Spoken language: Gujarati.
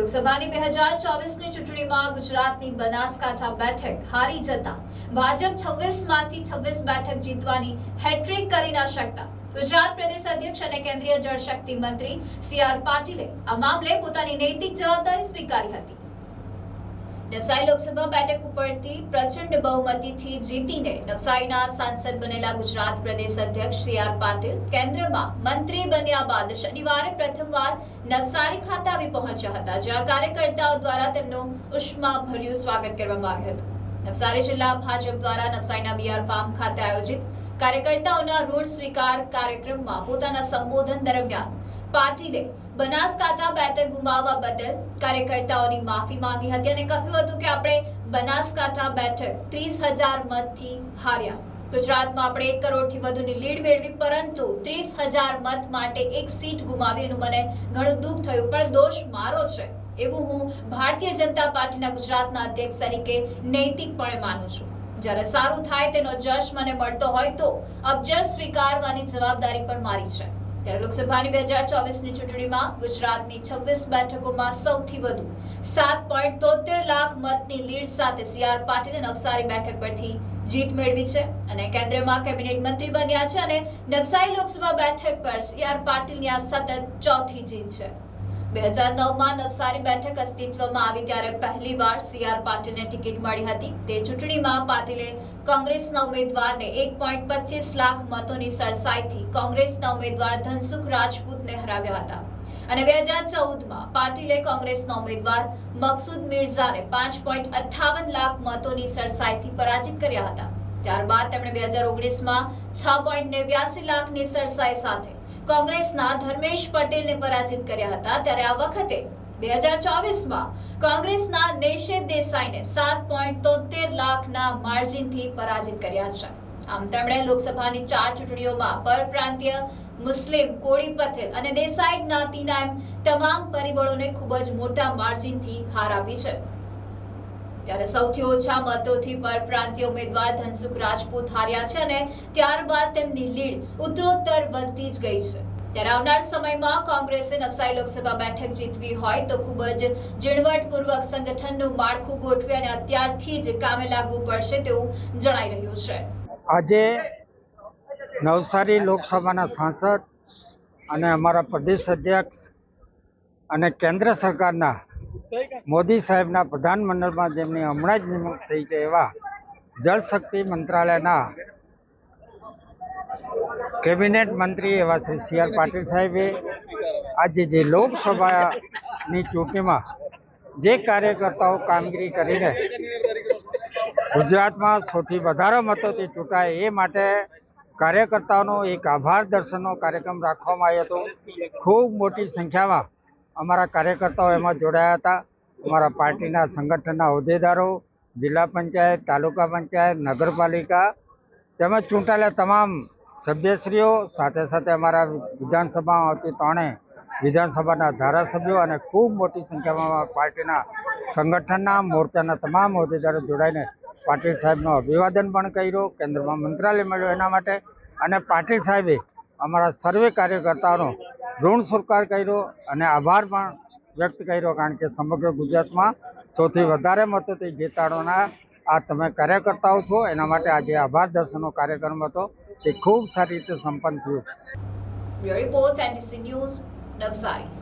લોકસભાની બે હજાર ચોવીસની ચૂંટણીમાં ગુજરાતની બનાસકાંઠા બેઠક હારી જતા ભાજપ છવ્વીસમાંથી છવ્વીસ બેઠક જીતવાની હેટ્રિક કરી ન શકતા. ગુજરાત પ્રદેશ અધ્યક્ષ અને કેન્દ્રીય જળશક્તિ મંત્રી સી આર પાટીલે આ મામલે પોતાની નૈતિક જવાબદારી સ્વીકારી હતી. નવસારી લોકસભા બેઠક ઉપરથી પ્રચંડ બહુમતીથી જીતીને નવસારીના સાંસદ બનેલા ગુજરાત પ્રદેશ અધ્યક્ષ સી આર પાટીલ કેન્દ્રમાં મંત્રી બન્યા બાદ શનિવારે પ્રથમવાર નવસારી ખાતે આવી પહોંચ્યા હતા, જ્યાં કાર્યકર્તાઓ દ્વારા તેમનું ઉષ્માભર્યું સ્વાગત કરવામાં આવ્યું હતું. નવસારી જિલ્લા ભાજપ દ્વારા નવસારીના બીઆર ફાર્મ ખાતે આયોજિત કાર્યકર્તાઓના ઋણ સ્વીકાર કાર્યક્રમમાં પોતાના સંબોધન દરમિયાન પાટીલે બનાસકાંઠા બેઠક ગુમાવવા બદલ કાર્યકર્તાઓની માફી માંગી હતી અને કહ્યું હતું કે આપણે બનાસકાંઠા બેઠક ત્રીસ હજાર મતથી હાર્યા. ગુજરાતમાં આપણે એક કરોડથી વધુની લીડ મેળવી, પરંતુ ત્રીસ હજાર મત માટે એક સીટ ગુમાવી એનું મને ઘણું દુઃખ થયું, પણ દોષ મારો છે, એવું હું ભારતીય જનતા પાર્ટીના ગુજરાતના અધ્યક્ષ તરીકે નૈતિકપણે માનું છું. જ્યારે સારું થાય તેનો જશ મને મળતો હોય તો અબજશ સ્વીકારવાની જવાબદારી પણ મારી છે. ત્યારે લોકસભાની બે હજાર ચોવીસની ચૂંટણીમાં ગુજરાતની છવ્વીસ બેઠકોમાં સૌથી વધુ સાત પોઈન્ટ તોતેર લાખ મતની લીડ સાથે સી પાટીલે નવસારી બેઠક પરથી જીત મેળવી છે અને કેન્દ્રમાં કેબિનેટ મંત્રી બન્યા છે અને નવસારી લોકસભા બેઠક પર સી આર પાટીલની આ સતત ચોથી જીત છે. બે હજાર નવમાં નવસારી બેઠક અસ્તિત્વમાં આવી ત્યારે પહેલીવાર સી આર પાટીલને ટિકિટ મળી હતી. તે ચૂંટણીમાં પાટીલે કોંગ્રેસના ઉમેદવારને એક પોઈન્ટ પચીસ લાખ મતોની સરસાઈથી કોંગ્રેસના ઉમેદવાર ધનસુખ રાજપૂતને હરાવ્યા હતા. અને બે હજાર ચૌદમાં પાટીલે કોંગ્રેસના ઉમેદવાર મકસૂદ મિર્ઝાને પાંચ પોઈન્ટ અઠ્ઠાવન લાખ મતોની સરસાઈથી પરાજિત કર્યા હતા. ત્યારબાદ તેમણે બે હજાર ઓગણીસમાં છ પોઈન્ટ નેવ્યાસી લાખની સરસાઈ સાથે કોંગ્રેસના ધર્મેશ પટેલને પરાજિત કર્યા હતા. ત્યારે આ વખતે બે હજાર ચોવીસમાં કોંગ્રેસના નેશેદ દેસાઈને સાત પોઈન્ટ તોતેર લાખના માર્જિનથી પરાજિત કર્યા છે. આમ તેમણે લોકસભાની ચાર ચૂંટણીઓમાં પરપ્રાંતીય, મુસ્લિમ, કોળી પટેલ અને દેસાઈ જ્ઞાતિના એમ તમામ પરિબળોને ખૂબ જ મોટા માર્જિનથી હાર આપી છે. ત્યારે સૌથી ઓછા મતોથી પરપ્રાંતીય ઉમેદવાર ધનસુખ રાજપૂત હાર્યા છે અને ત્યારબાદ તેમની લીડ ઉત્તરોત્તર વધતી જ ગઈ છે. ત્યારે આવનાર સમયમાં કોંગ્રેસે નવસારી લોકસભા બેઠક જીતવી હોય તો ખૂબ જ ઝીણવટપૂર્વક સંગઠનનું માળખું ગોઠવી અને અત્યારથી જ કામે લાગવું પડશે તેવું જણાઈ રહ્યું છે. આજે નવસારી લોકસભાના સાંસદ અને અમારા પ્રદેશ અધ્યક્ષ અને કેન્દ્ર સરકારના મોદી સાહેબના પ્રધાનમંડળમાં જેમની હમણાં જ નિમણૂક થઈ છે એવા જળશક્તિ મંત્રાલયના કેબિનેટ મંત્રી એવા શ્રી સી આર પાટીલ સાહેબે આજે જે લોકસભાની ચૂંટણીમાં જે કાર્યકર્તાઓ કામગીરી કરીને ગુજરાતમાં સૌથી વધારે મતોથી ચૂંટાય એ માટે કાર્યકર્તાઓનો એક આભાર દર્શનનો કાર્યક્રમ રાખવામાં આવ્યો હતો. ખૂબ મોટી સંખ્યામાં અમારા કાર્યકર્તાઓ એમાં જોડાયા હતા. અમારા પાર્ટીના સંગઠનના હોદ્દેદારો, જિલ્લા પંચાયત, તાલુકા પંચાયત, નગરપાલિકા તેમજ ચૂંટાયેલા તમામ સભ્યશ્રીઓ, સાથે સાથે અમારા વિધાનસભામાં આવતી ત્રણે વિધાનસભાના ધારાસભ્યો અને ખૂબ મોટી સંખ્યામાં પાર્ટીના સંગઠનના, મોરચાના તમામ હોદ્દેદારો જોડાઈને પાટીલ સાહેબનું અભિવાદન પણ કર્યું, કેન્દ્રમાં મંત્રાલય મળ્યું એના માટે. અને પાટીલ સાહેબે અમારા સર્વે કાર્યકર્તાઓનો ઋણ સ્વીકાર કર્યો અને આભાર પણ વ્યક્ત કર્યો, કારણ કે સમગ્ર ગુજરાતમાં સૌથી વધારે મતોથી જીતાડવાના આ તમે કાર્યકર્તાઓ છો, એના માટે આજે આભાર દર્શનનો કાર્યક્રમ હતો. તે ખૂબ સારી રીતે સંપન્ન થયો છે bureau report NTC news Navsari